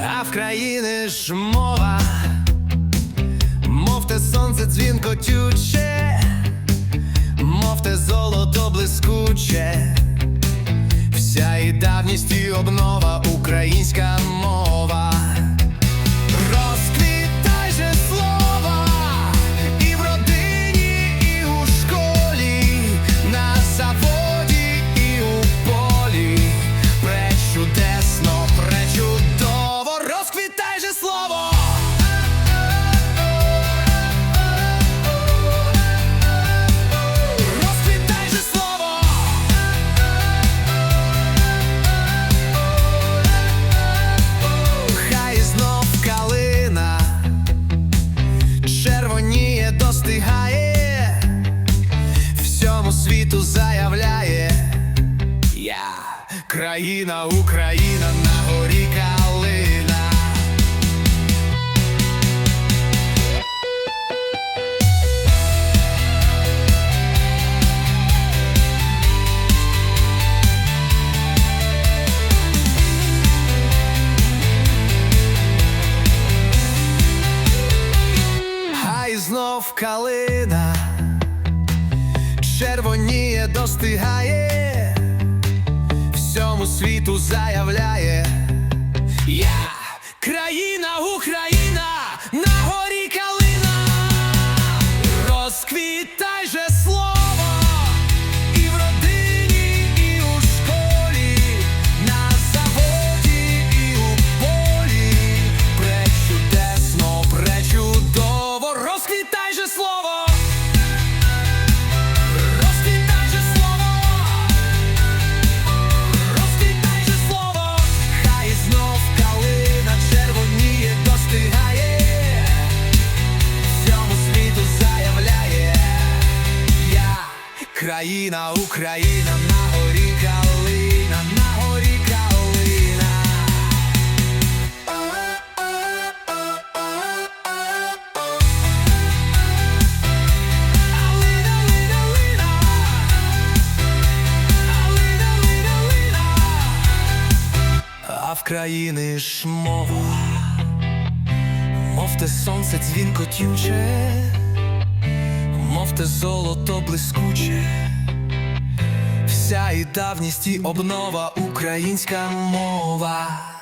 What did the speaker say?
а в країни ж мова, мов те сонце дзвінко тюче, мов те золото блискуче, вся і давність і обнова, українська мова. Світу заявляє. Я країна, Україна на горі калина. Червоніє, достигає, всьому світу заявляє. Я країна, Україна, на горі калина, на горі калина. Алина, лина, лина. Алина, лина. А в країни ж мова, мов те сонце дзвінко тюче, те золото блискуче, вся і давність і обнова українська мова.